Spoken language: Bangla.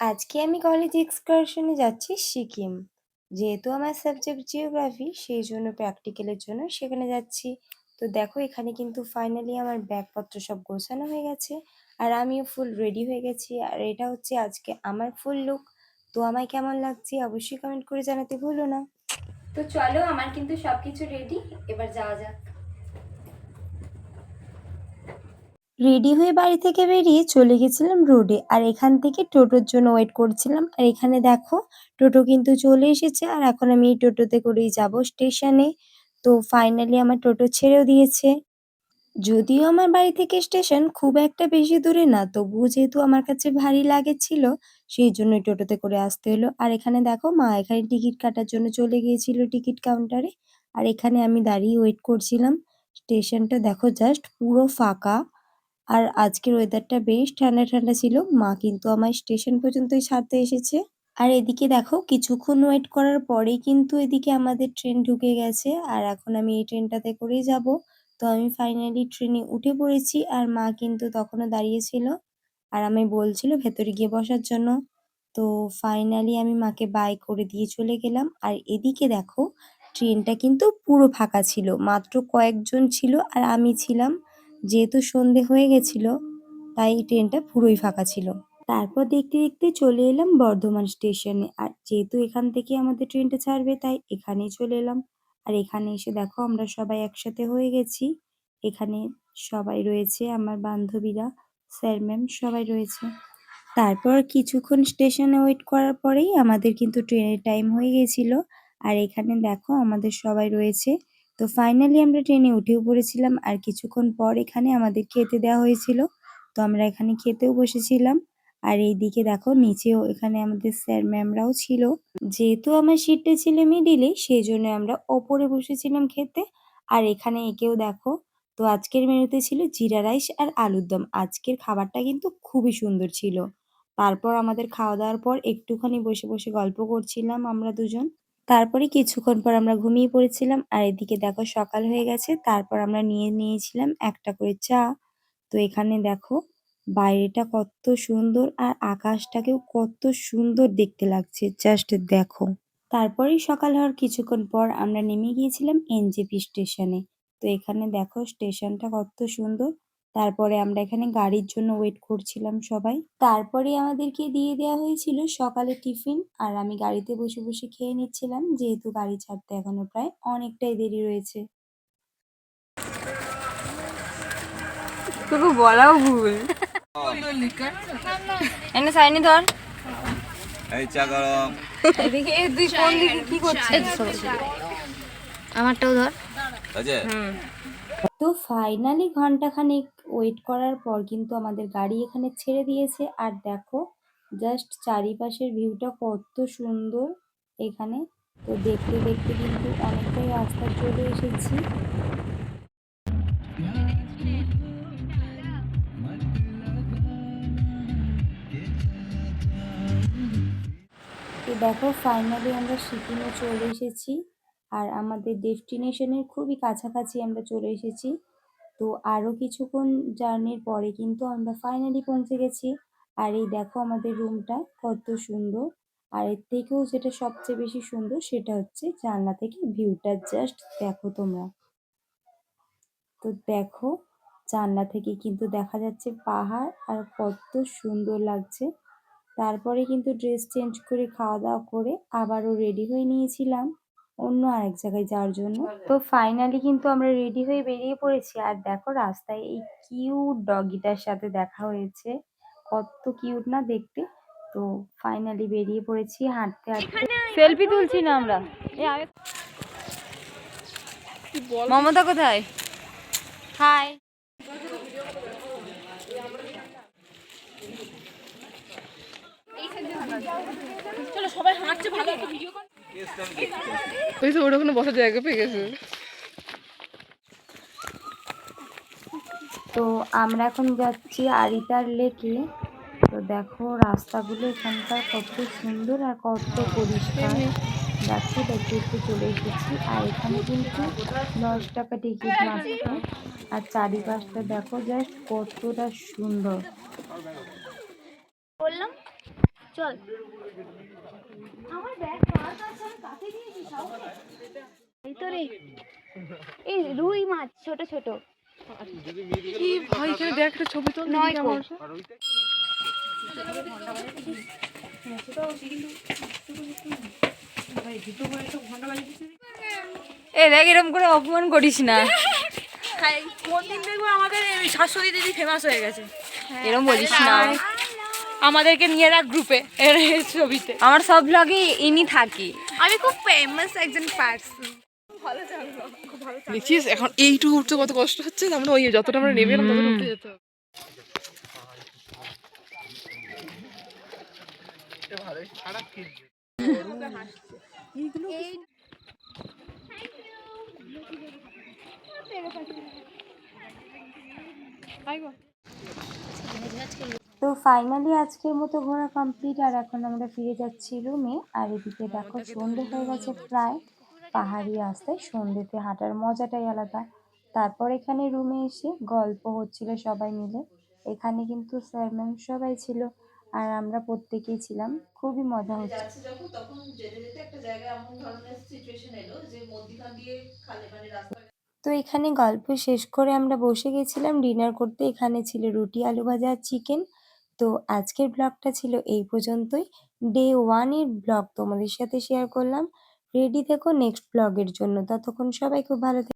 আজকে আমি কলেজ এক্সকারশনে যাচ্ছি সিকিম। যেহেতু আমার সাবজেক্ট জিওগ্রাফি সেই জন্য প্র্যাকটিক্যালের জন্য সেখানে যাচ্ছি। তো দেখো, এখানে কিন্তু ফাইনালি আমার ব্যাগপত্র সব গোছানো হয়ে গেছে। আর আমিও ফুল রেডি হয়ে গেছি। আর এটা হচ্ছে আজকে আমার ফুল লুক। তো আমায় কেমন লাগছে অবশ্যই কমেন্ট করে জানাতে ভুলো না। তো চলো, আমার কিন্তু সবকিছু রেডি এবার যাওয়া যাক। রেডি হয়ে বাড়ি থেকে বেরিয়ে চলে গেছিলাম রোডে। আর এখান থেকে টোটোর জন্য ওয়েট করছিলাম। আর এখানে দেখো, টোটো কিন্তু চলে এসেছে। আর এখন আমি এই টোটোতে করেই যাব স্টেশনে। তো ফাইনালি আমার টোটো ছেড়েও দিয়েছে। যদিও আমার বাড়ি থেকে স্টেশন খুব একটা বেশি দূরে না, তবুও যেহেতু আমার কাছে ভারী লাগেছিল সেই জন্য টোটোতে করে আসতে হলো। আর এখানে দেখো, মা এখানে টিকিট কাটার জন্য চলে গিয়েছিল টিকিট কাউন্টারে আর এখানে আমি দাঁড়িয়ে ওয়েট করছিলাম। স্টেশনটা দেখো জাস্ট পুরো ফাঁকা। আর আজকের ওয়েদারটা বেশ ঠান্ডা ঠান্ডা ছিল। মা কিন্তু আমায় স্টেশন পর্যন্তই ছাড়তে এসেছে। আর এদিকে দেখো, কিছুক্ষণ ওয়েট করার পরেই কিন্তু এদিকে আমাদের ট্রেন ঢুকে গেছে। আর এখন আমি এই ট্রেনটাতে করেই যাব। তো আমি ফাইনালি ট্রেনে উঠে পড়েছি আর মা কিন্তু তখনও দাঁড়িয়েছিল আর আমি বলছিল ভেতরে গিয়ে বসার জন্য। তো ফাইনালি আমি মাকে বাই করে দিয়ে চলে গেলাম। আর এদিকে দেখো ট্রেনটা কিন্তু পুরো ফাঁকা ছিল। মাত্র কয়েকজন ছিল আর আমি ছিলাম। যেহেতু সন্ধে হয়ে গেছিল, তাই ট্রেনটা পুরোই ফাঁকা ছিল। তারপর দেখতে দেখতে চলে এলাম বর্ধমান স্টেশনে। আর যেহেতু এখান থেকে আমাদের ট্রেনটা ছাড়বে, তাই এখানেই চলে এলাম। আর এখানে এসে দেখো আমরা সবাই একসাথে হয়ে গেছি। এখানে সবাই রয়েছে আমার বান্ধবীরা, স্যার, ম্যাম সবাই রয়েছে। তারপর কিছুক্ষণ স্টেশনে ওয়েট করার পরেই আমাদের কিন্তু ট্রেনের টাইম হয়ে গেছিল। আর এখানে দেখো আমাদের সবাই রয়েছে। তো ফাইনালি আমরা ট্রেনে উঠেও পড়েছিলাম আর কিছুক্ষণ পর এখানে আমাদের খেতে দেওয়া হয়েছিল। তো আমরা এখানে খেতেও বসেছিলাম। আর এইদিকে দেখো, নিচেও এখানে আমাদের স্যার ম্যামরাও ছিল। যেহেতু আমার সিটটা ছিল মিডিলে সেই জন্য আমরা ওপরে বসেছিলাম খেতে। আর এখানে একেও দেখো, তো আজকের মেনুতে ছিল জিরা রাইস আর আলুর দম। আজকের খাবারটা কিন্তু খুবই সুন্দর ছিল। তারপর আমাদের খাওয়া দাওয়ার পর একটুখানি বসে বসে গল্প করছিলাম আমরা দুজন। তারপরে কিছুক্ষণ পর আমরা ঘুমিয়ে পড়েছিলাম। আর এদিকে দেখো সকাল হয়ে গেছে। তারপর আমরা নিয়ে নিয়েছিলাম একটা করে চা। তো এখানে দেখো বাইরেটা কত সুন্দর আর আকাশটাকেও কত সুন্দর দেখতে লাগছে। জাস্ট দেখো। তারপরেই সকাল হওয়ার কিছুক্ষণ পর আমরা নেমে গিয়েছিলাম এনজেপি স্টেশনে। তো এখানে দেখো স্টেশনটা কত সুন্দর। তারপরে আমরা এখানে গাড়ির জন্য ওয়েট করছিলাম সবাই। তারপরে আমাদেরকে দিয়ে দেওয়া হয়েছিল সকালে টিফিন আর আমি গাড়িতে বসে বসে খেয়ে নিচ্ছিলাম যেহেতু গাড়ি ছাড়তে এখনও প্রায় অনেকটাই দেরি রয়েছে। তোকে বলাও ভুল। এনে সাইনি ধর। এই চা গরম। এদিকে তুই কোন দিকে কি করছিস? আমারটাও ধর। আছে? তো ফাইনালি ঘন্টাখানেক ওয়েট করার পর কিন্তু আমাদের গাড়ি এখানে ছেড়ে দিয়েছে। আর দেখো জাস্ট চারিপাশের ভিউটা কত সুন্দর এখানে। তো দেখতে দেখতে কিন্তু অনেকটাই রাস্তা চলে এসেছি। তো দেখো ফাইনালি আমরা সিকিমে চলে এসেছি। আর আমাদের ডেস্টিনেশনের খুবই কাছাকাছি আমরা চলে এসেছি। তো আরও কিছুক্ষণ জার্নির পরে কিন্তু আমরা ফাইনালি পৌঁছে গেছি। আর এই দেখো আমাদের রুমটা কত সুন্দর। আর এর থেকেও যেটা সবচেয়ে বেশি সুন্দর সেটা হচ্ছে জানলা থেকে ভিউটা জাস্ট দেখো তোমরা। তো দেখো জানলা থেকে কিন্তু দেখা যাচ্ছে পাহাড় আর কত সুন্দর লাগছে। তারপরে কিন্তু ড্রেস চেঞ্জ করে খাওয়া দাওয়া করে আবারও রেডি হয়ে নিয়েছিলাম। অন্য আরেক জায়গায় যাওয়ার জন্য। তো ফাইনালি কিন্তু আমরা রেডি হয়ে বেরিয়ে পড়েছি। আর দেখো রাস্তায় এই কিউট ডগিটার সাথে দেখা হয়েছে। কত কিউট না দেখতে। তো ফাইনালি বেরিয়ে পড়েছি হাঁটতে হাঁটতে। সেলফি তুলছি না আমরা। মমতা কোথায়? হাই ওই তো বসার জায়গা পেয়ে গেছে। তো আমরা এখন যাচ্ছি আরিতার লেকে। তো দেখো রাস্তাগুলো এখানকার কত সুন্দর আর কত পরিষ্কার। যাচ্ছি দেখতে একটু চলে এসেছি। আর এখানে কিন্তু দশ টাকা টিকিট মাত্র। আর চারিপাশটা দেখো জাস্ট কতটা সুন্দর। বললাম চল। আমার ব্যাগ পাস আছে আমি কাকে দিয়েছি কাউকে এই তো রে। এই রুই মাছ ছোট ছোট। কি ভাই এখানে দেখ একটা ছবি তো নয়। এ দেখ এরকম করে অপমান করিস না। কোনদিন দেখব আমাদের দিদি ফেমাস হয়ে গেছে। এরকম বলিস না। আমাদেরকে নিয়ে রাখ গ্রুপে এর ছবিতে। আমার সব ব্লগে ইনি থাকি। আমি খুব ফেমাস একজন পার্সন দেখছিস এখন এইটুকু উঠতে কত কষ্ট হচ্ছে তার মানে ওই যতটা আমরা নেবে এলাম ততটা উঠতে যেতে হবে। তো ফাইনালি আজকের মতো ঘোরা কমপ্লিট আর এখন আমরা ফিরে যাচ্ছি রুমে। আর এদিকে দেখো সন্ধে হয়ে গেছে প্রায়। পাহাড়ি রাস্তায় সন্ধ্যেতে হাঁটার মজাটাই আলাদা। তারপর এখানে রুমে এসে গল্প হচ্ছিল সবাই মিলে। এখানে কিন্তু স্যার ম্যাম সবাই ছিল আর আমরা প্রত্যেকেই ছিলাম। খুবই মজা হচ্ছে যাচ্ছে যখন তখন যেতে যেতে একটা জায়গায় এমন ধরনের সিচুয়েশন এলো যে মধ্যিখান দিয়ে খালে মানে রাস্তা তো এখানে গল্প শেষ করে আমরা বসে গেছিলাম। ডিনার করতে এখানে ছিল রুটি আলু ভাজা চিকেন তো আজকের ব্লগটা ছিল এই পর্যন্তই। ডে ওয়ানের ব্লগ তোমাদের সাথে শেয়ার করলাম। রেডি থেকো নেক্সট ব্লগের জন্য। ততক্ষণ সবাই খুব ভালো থেকো।